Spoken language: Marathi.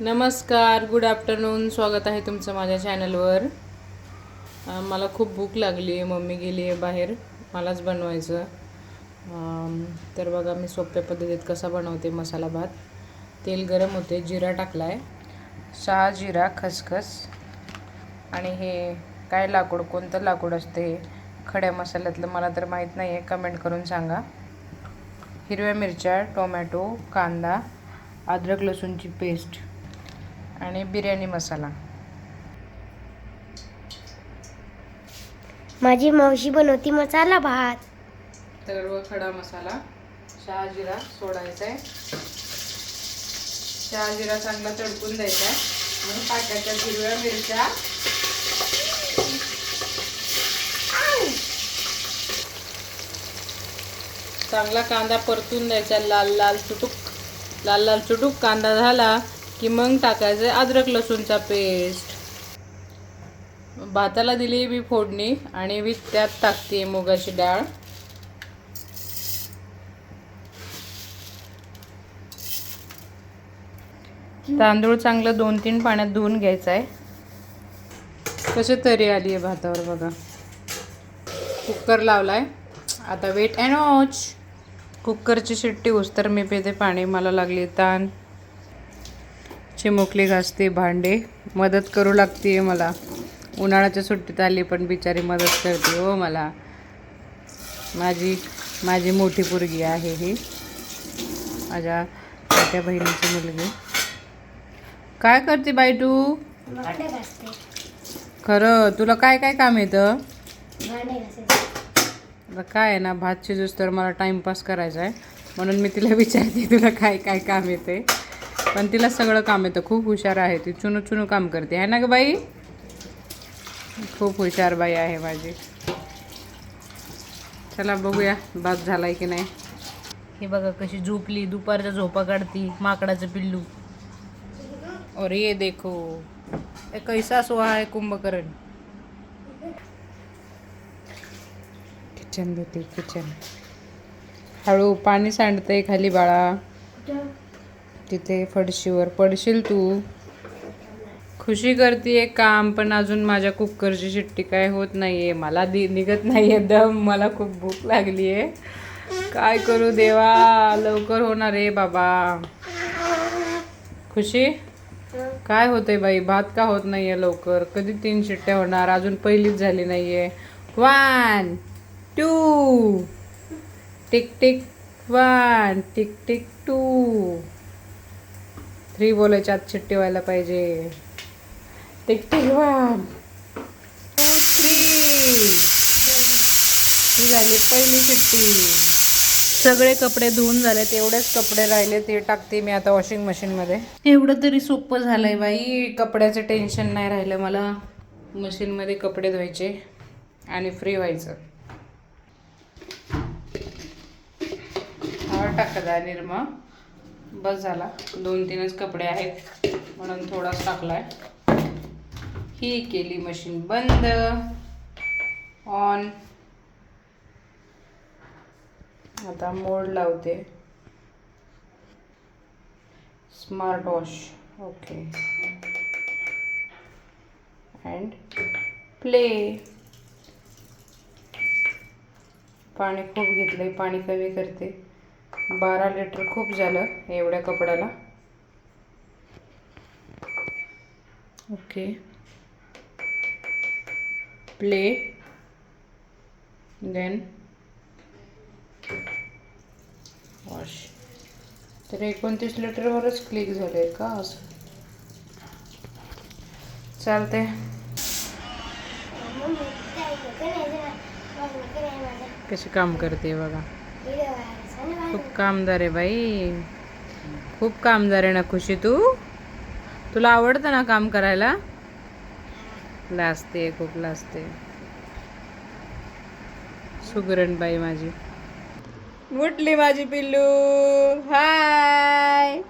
नमस्कार गुड आफ्टरनून स्वागत आहे तुमचं माझ्या चॅनलवर मला खूप भूक लागली आहे. मम्मी गेली आहे बाहेर. मलाच बनवायचं. तर बघा मी सोप्या पद्धतीत कसा बनवते मसाला भात. तेल गरम होते. जिरा टाकला आहे सहा जिरा खसखस. आणि हे काय लाकूड कोणतं लाकूड असते खड्या मसाल्यातलं मला तर माहीत नाही आहे कमेंट करून सांगा. हिरव्या मिरच्या टोमॅटो कांदा अद्रक लसूणची पेस्ट आणि बिर्याणी मसाला. माझी मावशी बनवती मसाला भात. सर्व खडा मसाला शहाजिरा सोडायचा आहे शहाजिरा चांगला तडकून द्यायचा आहे मग टाकायच्या हिरव्या मिरच्या. चांगला कांदा परतून द्यायचा लाल लाल चुटूक. लाल लाल चुटूक. कांदा झाला की मग टाकायचं अद्रक लसूणचा पेस्ट. भाताला दिली मी फोडणी आणि मी त्यात टाकते मुगाची डाळ. तांदूळ चांगलं दोन तीन पाण्यात धुवून घ्यायचं आहे कसे तरी आली आहे भातावर बघा. कुकर लावलाय. आता वेट अँड वॉच कुकरची शिट्टी उस्तर मी पेते पाणी. मला लागली ताण. चिमुकली घासते भांडे. मदत करू लागते मला. उन्हाळ्याच्या सुट्टीत आली पण बिचारी मदत करते हो मला. माझी माझी मोठी पोरगी आहे ही. माझ्या मोठ्या बहिणीची मुलगी. काय करते बाई तू? खरं तुला काय काय काम येतं? आता काय आहे ना भात शिजूस तर मला टाईमपास करायचा आहे. म्हणून मी तिला विचारते तुला काय काय काम येते पण तिला सगळं काम येतं. खूप हुशार आहे ती. चुनू चुनू काम करते. आहे ना ग बाई? खूप हुशार बाई आहे माझी. चला बघूया भात झालाय की नाही. हे बघा कशी झोपली. दुपारच्या झोपा काढती. माकडाचं पिल्लू. और ये देखो. ये कैसा सोहा है कुंभकर्ण. किचन देते किचन. हळू पाणी सांडतंय खाली बाळा. तिथे फडशीवर पडशील तू. खुशी करते काम पण अजून माझ्या कुकरची शिट्टी काय होत नाही आहे मला दि निघत नाही आहे दम. मला खूप भूक लागली आहे काय करू देवा? लवकर होणार आहे बाबा. खुशी? काय होतंय बाई? भात का होत नाही आहे लवकर? कधी तीन शिट्ट्या होणार? अजून पहिलीच झाली नाही आहे one two tick tick. One tick tick two three बोलायच्या आत छिट्टी व्हायला पाहिजे. Tick tick one two three ही झाली पहिली शिट्टी सगळे कपडे धुवून झालेत एवढेच कपडे राहिले ते टाकते मी आता वॉशिंग मशीनमध्ये एवढं तरी सोपं झालंय बाई कपड्याचं टेन्शन नाही राहिलं मला. मशीनमध्ये कपडे धुवायचे आणि फ्री व्हायचं. हवा निर्मा. बस झाला. दोन तीनच कपडे आहेत. म्हणून थोडाच टाकलाय. ही केली मशीन बंद. ऑन आता मोड लावते. Smart wash okay and play पाणी खूप घेतलंय. पाणी कमी करते. बारा लिटर खूप झालं एवढ्या कपड्याला. ओके. प्ले. देन वॉश तर एकोणतीस लिटरवरच क्लिक झाले का असं? चालते कशी काम करते बघा. खूप कामदार आहे बाई. खूप कामदार आहे ना खुशी तू. तुला आवडतं ना काम करायला? लाजते खूप लाजते. सुगरण बाई माझी. उठली माझी पिल्लू. हाय.